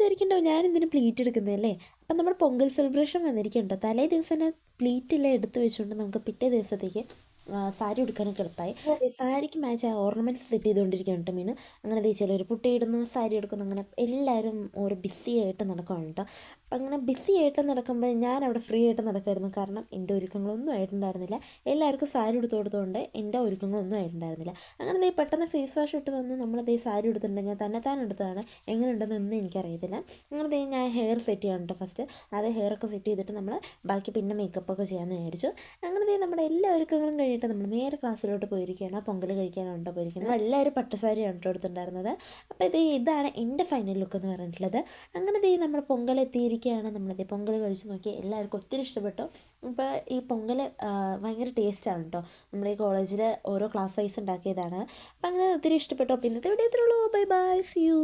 വിചാരിക്കണ്ടോ? ഞാൻ എന്തിനു പ്ലീറ്റ് എടുക്കുന്നതല്ലേ? അപ്പം നമ്മുടെ പൊങ്കൽ സെലിബ്രേഷൻ വന്നിരിക്കുന്നുണ്ടോ. തലേ ദിവസം തന്നെ പ്ലീറ്റെല്ലാം എടുത്ത് വെച്ചുകൊണ്ട് നമുക്ക് പിറ്റേ ദിവസത്തേക്ക് സാരി ഉടുക്കാനൊക്കെ എളുപ്പമായി സാരിക്ക് മാച്ച് ആ ഓർണമെന്റ്സ് സെറ്റ് ചെയ്തുകൊണ്ടിരിക്കുകയാണ് കേട്ടോ മീൻ അങ്ങനെ തേച്ചാൽ ഒരു പുട്ടി ഇടുന്നു സാരി എടുക്കുന്നു അങ്ങനെ എല്ലാവരും ഒരു ബിസി ആയിട്ട് നടക്കുകയാണ് കേട്ടോ അപ്പം അങ്ങനെ ബിസി ആയിട്ട് നടക്കുമ്പോൾ ഞാൻ അവിടെ ഫ്രീ ആയിട്ട് നടക്കുമായിരുന്നു കാരണം എന്റെ ഒരുക്കങ്ങളൊന്നും ആയിട്ടുണ്ടായിരുന്നില്ല. എല്ലാവർക്കും സാരി എടുത്തു കൊടുത്തുകൊണ്ട് എന്റെ ഒരുക്കങ്ങളൊന്നും ആയിട്ടുണ്ടായിരുന്നില്ല. അങ്ങനെ ദേ പെട്ടെന്ന് ഫേസ് വാഷ് ഇട്ട് വന്ന് നമ്മൾ ദേ സാരി എടുത്തിട്ടുണ്ടെങ്കിൽ തന്നെ താൻ എടുത്തതാണ്. എങ്ങനെയുണ്ടെന്നൊന്നും എനിക്കറിയത്തില്ല. അങ്ങനെ ദേ ഞാൻ ഹെയർ സെറ്റ് ചെയ്യണം കേട്ടോ ഫസ്റ്റ് അത് ഒക്കെ സെറ്റ് ചെയ്തിട്ട് നമ്മൾ ബാക്കി പിന്നെ മേക്കപ്പൊക്കെ ചെയ്യാമെന്ന് വിചാരിച്ചു. അങ്ങനെ ദേ നമ്മുടെ എല്ലാ ഒരുക്കങ്ങളും കഴിഞ്ഞിട്ട് നമ്മൾ നേരെ ക്ലാസ്സിലോട്ട് പോയിരിക്കുകയാണ്. പൊങ്കൽ കഴിക്കാനുണ്ടോ പോയിരിക്കുന്നത്. എല്ലാവരും പട്ടുസാരിയാണ് കേട്ടോ എടുത്തിട്ടുണ്ടായിരുന്നത്. അപ്പോൾ ഇത് ഇതാണ് എന്റെ ഫൈനൽ ലുക്ക് എന്ന് പറഞ്ഞിട്ടുള്ളത്. അങ്ങനെ ദേ നമ്മൾ പൊങ്കൽ എത്തിയിരിക്കുകയാണ്. നമ്മളിത് പൊങ്കൽ കഴിച്ച് നോക്കി. എല്ലാവർക്കും ഒത്തിരി ഇഷ്ടപ്പെട്ടു. ഇപ്പോൾ ഈ പൊങ്കൽ ഭയങ്കര ടേസ്റ്റാണ് കേട്ടോ. നമ്മുടെ ഈ കോളേജിൽ ഓരോ ക്ലാസ് വൈസ് ഉണ്ടാക്കിയതാണ്. അപ്പം അങ്ങനെ ഒത്തിരി ഇഷ്ടപ്പെട്ടു. അപ്പോൾ ഇന്നത്തെ വീഡിയോ ഇത്രയുള്ളൂ ബൈ ബൈ സി യു